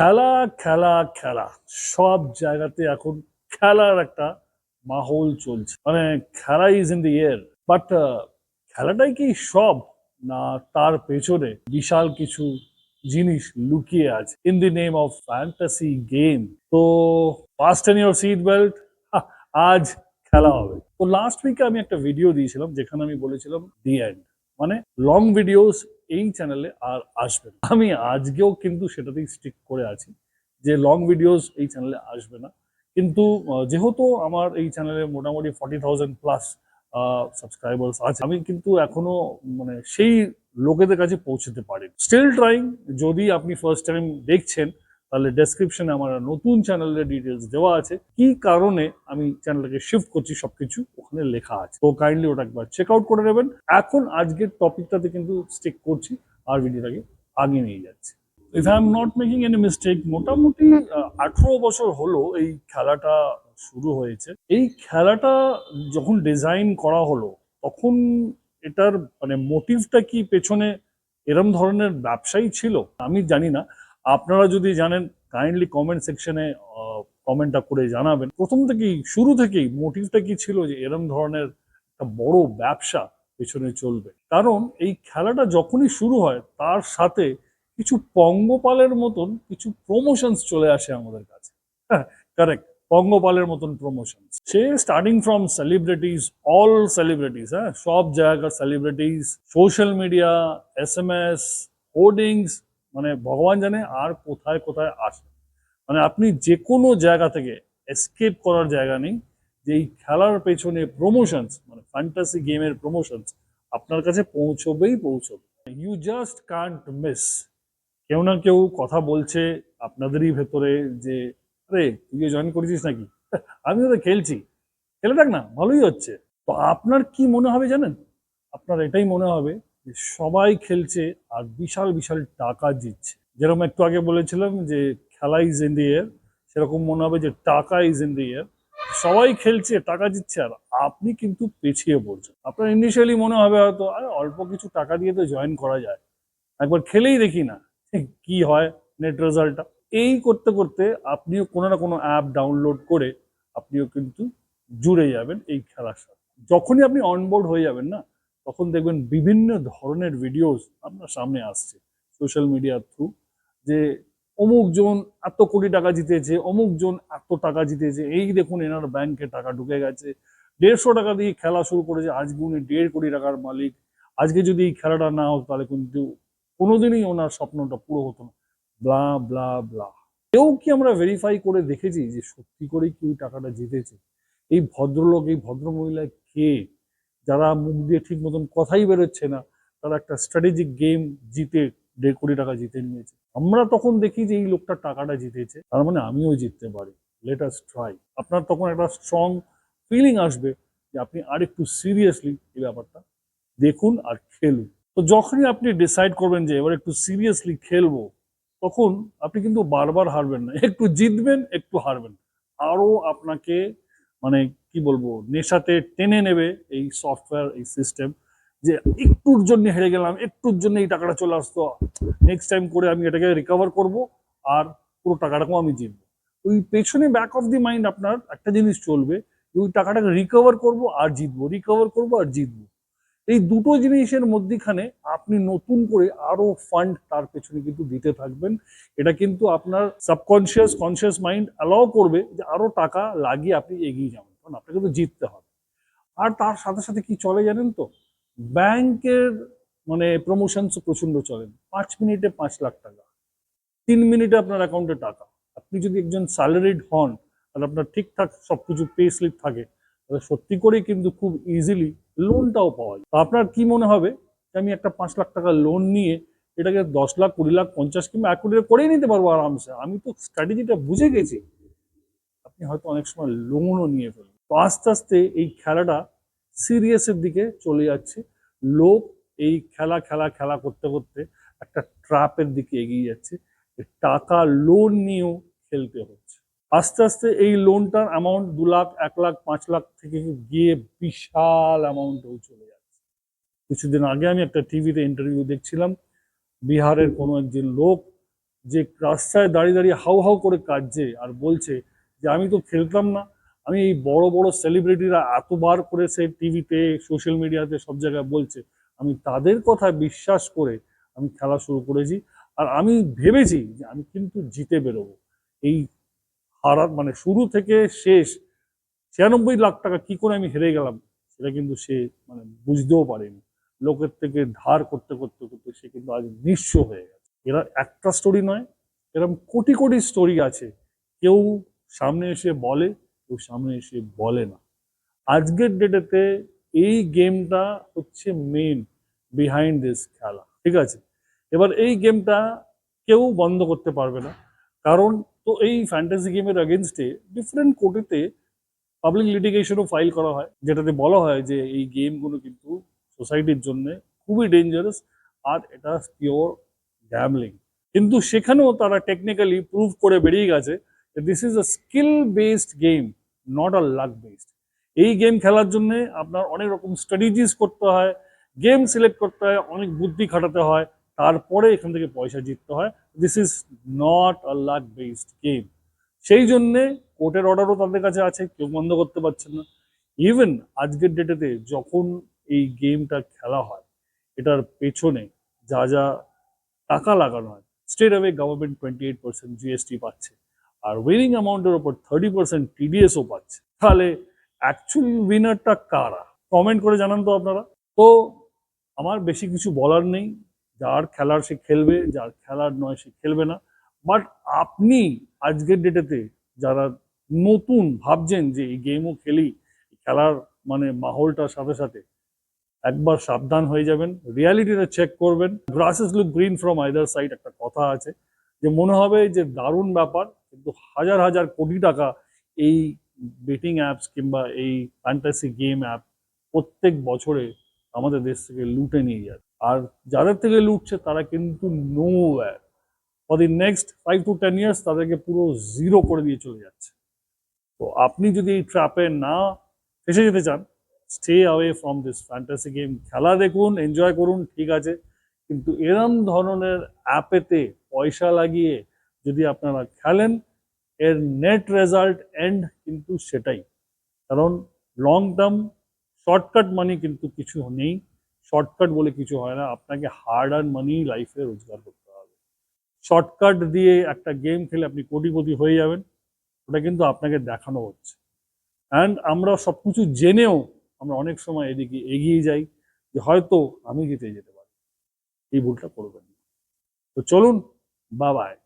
খেলা খেলা খেলা। সব জায়গাতে এখন খেলার একটা মাহল চলছে। মানে খেলা is in the year but খেলাটাই কি সব? না, তার পেছনে বিশাল কিছু জিনিস লুকিয়ে আছে। In the name of fantasy game তো fasten your seat belt আজ খেলা হবে। তো লাস্ট উইকে আমি একটা ভিডিও দিয়েছিলাম, যেখানে আমি বলেছিলাম দি এন্ড মানে লং ভিডিওস এই চ্যানেলে আর আসবে না। আমি আজকেও কিন্তু সেটাতেই স্টিক করে আছি যে লং ভিডিওস এই চ্যানেলে আসবে না। কিন্তু যেহেতু আমার এই চ্যানেলে মোটামুটি ফর্টি থাউজেন্ড প্লাস সাবস্ক্রাইবার্স আছে, আমি কিন্তু এখনও মানে সেই লোকেদের কাছে পৌঁছতে পারি স্টিল ট্রাইং যদি আপনি ফার্স্ট টাইম দেখছেন তাহলে ডেসক্রিপশনে আমার নতুন চ্যানেলের ডিটেলস দেওয়া আছে। কি কারণে আমি চ্যানেলটাকে শিফট করছি সবকিছু ওখানে লেখা আছে। তো কাইন্ডলি ওটা একবার চেক আউট করে নেবেন। এখন আজকের টপিকটাতে কিন্তু স্টিক করছি আর ভিডিওটাকে আগে নিয়ে যাচ্ছি। If I am not making any mistake মোটামুটি আঠেরো বছর হলো এই খেলাটা শুরু হয়েছে। এই খেলাটা যখন ডিজাইন করা হলো, তখন এটার মানে মোটিভটা কি, পেছনে এরম ধরনের ব্যবসায়ী ছিল? আমি জানি না। আপনারা যদি জানেন কাইন্ডলি কমেন্ট সেকশনে কমেন্টটা করে জানাবেন। প্রথম থেকেই, শুরু থেকেই মোটিভটা কি ছিল যে এরম ধরনের একটা বড় ব্যবসা পেছনে চলবে? কারণ এই খেলাটা যখনই শুরু হয়, তার সাথে কিছু পঙ্গপালের মতন কিছু প্রমোশনস চলে আসে আমাদের কাছে। হ্যাঁ কারেক্ট পঙ্গপালের মতন promotion say starting from celebrities all celebrities হ্যাঁ সব জায়গার celebrities social media S M S hoardings মানে ভগবান জানে আর কোথায় কোথায় আসে। মানে আপনি যে কোনো জায়গা থেকে এসকেপ করার জায়গা নেই, যে এই খেলার পেছনে প্রমোশনস মানে ফ্যান্টাসি গেমের প্রমোশনস আপনার কাছে পৌঁছবেই পৌঁছবে। ইউ জাস্ট কান্ট মিস কেউ না কেউ কথা বলছে আপনাদেরই ভেতরে যে, আরে তুই জয়েন করেছিস নাকি? আমি তো খেলছি। খেলে থাক না, ভালোই হচ্ছে। তো আপনার কি মনে হবে জানেন? আপনার এটাই মনে হবে সবাই খেলছে আর বিশাল বিশাল টাকা জিতছে যেরকম একটু আগে বলেছিলাম যে খেলা ইজ ইন দি ইয়ার সেরকম মনে হবে যে টাকা ইজ ইন দি ইয়ার সবাই খেলছে, টাকা জিতছে আর আপনি কিন্তু পিছিয়ে পড়ছেন। আপনার ইনিশিয়ালি মনে হবে হয়তো, আরে, অল্প কিছু টাকা দিয়ে তো জয়েন করা যায়। একবার খেলেই দেখি না কি হয় নেট রেজাল্টটা এই করতে করতে আপনিও কোনো না কোনো অ্যাপ ডাউনলোড করে, আপনিও কিন্তু জুড়ে যাবেন এই খেলার সাথে। যখনই আপনি অনবোর্ড হয়ে যাবেন না তখন দেখবেন বিভিন্ন ধরনের ভিডিওস আপনার সামনে আসছে সোশ্যাল মিডিয়ার থ্রু যে অমুক জন এত কোটি টাকা জিতেছে, অমুক জন এত টাকা জিতেছে, এই দেখুন এনার ব্যাংকে টাকা ঢুকে গেছে। দেড়শো টাকা দিয়ে খেলা শুরু করেছে, আজকে উনি দেড় কোটি টাকার মালিক। আজকে যদি এই খেলাটা না হতো তাহলে কিন্তু কোনোদিনই ওনার স্বপ্নটা পুরো হতো না। ব্লা ব্লা ব্লা কেউ কি আমরা ভেরিফাই করে দেখেছি যে সত্যি করেই কি ওই টাকাটা জিতেছে? এই ভদ্রলোক, এই ভদ্রমহিলা কে? যারা মুখ দিয়ে ঠিক মতন কথাই বেরোচ্ছে না, তারা একটা স্ট্র্যাটেজিক গেম জিতে দেড় কোটি টাকা জিতে নিয়েছে। আমরা তখন দেখি যে এই লোকটা টাকাটা জিতেছে, তার মানে আমিও জিততে পারি। লেট আস ট্রাই আপনার তখন একটা স্ট্রং ফিলিং আসবে যে আপনি আর একটু সিরিয়াসলি এই ব্যাপারটা দেখুন আর খেলুন। তো যখনই আপনি ডিসাইড করবেন যে এবার একটু সিরিয়াসলি খেলব, তখন আপনি কিন্তু বারবার হারবেন না। একটু জিতবেন, একটু হারবেন। আরও আপনাকে মানে কি বলব, নেশাতে টেনে নেবে এই সফটওয়্যার এই সিস্টেম যে একটুর জন্য হেরে গেলাম, একটুর জন্য এই টাকাটা চলে আসতো। নেক্সট টাইম করে আমি এটাকে রিকভার করব আর পুরো টাকাটাকেও আমি জিতবো। ওই পেছনে ব্যাক অফ দি মাইন্ড আপনার একটা জিনিস চলবে ওই টাকাটাকে রিকভার করব আর জিতবো রিকভার করব আর জিতবো। এই দুটো জিনিসের মধ্যিখানে আপনি নতুন করে আরও ফান্ড তার পেছনে কিন্তু দিতে থাকবেন। এটা কিন্তু আপনার সাবকনসিয়াস কনসিয়াস মাইন্ড অ্যালাউ করবে যে আরও টাকা লাগিয়ে আপনি এগিয়ে যাবেন। কারণ আপনাকে তো জিততে হবে। আর তার সাথে সাথে কি চলে জানেন তো? ব্যাংকের মানে প্রমোশনস প্রচণ্ড চলেন পাঁচ মিনিটে পাঁচ লাখ টাকা। তিন মিনিটে আপনার অ্যাকাউন্টে টাকা। আপনি যদি একজন স্যালারিড হন আর আপনার ঠিকঠাক সবকিছু পে স্লিপ থাকে। তাহলে সত্যি করেই কিন্তু খুব ইজিলি লোনটাও পাওয়া যায়। আপনার কি মনে হবে? যে আমি একটা পাঁচ লাখ টাকা লোন নিয়ে এটাকে দশ লাখ, কুড়ি লাখ, পঞ্চাশ কিংবা এক কোটি করেই নিতে পারব আরামসে। আমি তো স্ট্র্যাটেজিটা বুঝে গেছি। আপনি হয়তো অনেক সময় লোনও নিয়ে ফেলবেন। তো আস্তে আস্তে এই খেলাটা সিরিয়াসের দিকে চলে যাচ্ছে। লোক এই খেলা খেলা খেলা করতে করতে একটা ট্রাপের দিকে এগিয়ে যাচ্ছে টাকা লোন নিয়েও খেলতে হচ্ছে। আস্তে আস্তে এই লোনটার অ্যামাউন্ট দু লাখ, এক লাখ, পাঁচ লাখ থেকে গিয়ে বিশাল অ্যামাউন্টেও চলে যাচ্ছে। কিছুদিন আগে আমি একটা টিভিতে ইন্টারভিউ দেখছিলাম, বিহারের কোনো একজন লোক যে রাস্তায় দাঁড়িয়ে দাঁড়িয়ে হাউ হাউ করে কাঁদছে আর বলছে যে, আমি তো খেলতাম না আমি এই বড় বড় সেলিব্রিটিরা এতবার করে সে টিভিতে সোশ্যাল মিডিয়াতে সব জায়গায় বলছে, আমি তাদের কথা বিশ্বাস করে আমি খেলা শুরু করেছি। আর আমি ভেবেছি যে আমি কিন্তু জিতে বেরোবো। এই হারা মানে শুরু থেকে শেষ ছিয়ানব্বই লাখ টাকা কি করে আমি হেরে গেলাম, সেটা কিন্তু সে মানে বুঝতেও পারেনি। লোকের থেকে ধার করতে করতে করতে সে কিন্তু আজ নিঃস্ব হয়ে গেছে। এরা একটা স্টোরি নয় এরকম কোটি কোটি স্টোরি আছে। কেউ সামনে এসে বলে কেউ সামনে এসে বলে না। আজকের ডেটেতে এই গেমটা হচ্ছে মেন বিহাইন্ড দিস খেলা, ঠিক আছে? এবার এই গেমটা কেউ বন্ধ করতে পারবে না। কারণ তো এই ফ্যান্টাসি গেমের এগেনস্টে ডিফারেন্ট কোর্টেতে পাবলিক লিটিগেশনও ফাইল করা হয়, যেটাতে বলা হয় যে এই গেমগুলো কিন্তু সোসাইটির জন্য খুবই ডেঞ্জারাস আর এটা পিওর গ্যামলিং কিন্তু সেখানেও তারা টেকনিক্যালি প্রুভ করে বেরিয়ে গেছে this is a skill based game not a luck based এই গেম খেলার জন্য আপনার অনেক রকম স্ট্র্যাটেজিস করতে হয় গেম সিলেক্ট করতে হয়, অনেক বুদ্ধি খাটাতে হয়, তারপরে এখান থেকে পয়সা জিততে হয়। This is not a luck based game সেই জন্যে কোর্টের অর্ডারও তাদের কাছে আছে, কেউ বন্ধ করতে পারছেন না। ইভেন আজকের ডেটেতে যখন এই গেমটা খেলা হয়, এটার পেছনে যা যা টাকা লাগানো হয় state away government twenty eight percent GST পাচ্ছে। আর উইনিং অ্যামাউন্টের ওপর থার্টি পার্সেন্ট টিডিএসও পাচ্ছে। তাহলে অ্যাকচুয়াল উইনারটা কারা? কমেন্ট করে জানান তো আপনারা। তো আমার বেশি কিছু বলার নেই। যার খেলার সে খেলবে, যার খেলার নয় সে খেলবে না। বাট আপনি আজকের ডেটেতে যারা নতুন ভাবছেন যে এই গেমও খেলি, খেলার মানে মাহলটার সাথে সাথে একবার সাবধান হয়ে যাবেন রিয়ালিটিটা চেক করবেন। Grasses look green from either side একটা কথা আছে। যে মনে হবে যে দারুণ ব্যাপার কিন্তু হাজার হাজার কোটি টাকা এই বেটিং অ্যাপস কিংবা এই ফ্যান্টাসি গেম অ্যাপ প্রত্যেক বছরে আমাদের দেশ থেকে লুটে নিয়ে যায় আর যাদের থেকে লুটছে, তারা কিন্তু no for the next five to ten years তাদেরকে পুরো জিরো করে দিয়ে চলে যাচ্ছে। তো আপনি যদি এই ট্র্যাপে না ফেসে যেতে চান stay away from this fantasy game খেলা দেখুন এনজয় করুন, ঠিক আছে। কিন্তু এরম ধরনের অ্যাপেতে পয়সা লাগিয়ে যদি আপনারা খেলেন, এর নেট রেজাল্ট এন্ড কিন্তু সেটাই। কারণ লং টার্ম শর্টকাট মানি কিন্তু কিছু নেই। শর্টকাট বলে কিছু হয় না। আপনাকে হার্ড আর্ন মানি লাইফে রোজগার করতে হবে। শর্টকাট দিয়ে একটা গেম খেলে আপনি কোটিপতি হয়ে যাবেন। ওটা কিন্তু আপনাকে দেখানো হচ্ছে। অ্যান্ড আমরা সব কিছু জেনেও আমরা অনেক সময় এদিকে এগিয়ে যাই যে হয়তো আমি জিতে যেতে পারি। এই ভুলটা করবেন। তো চলুন বাবায়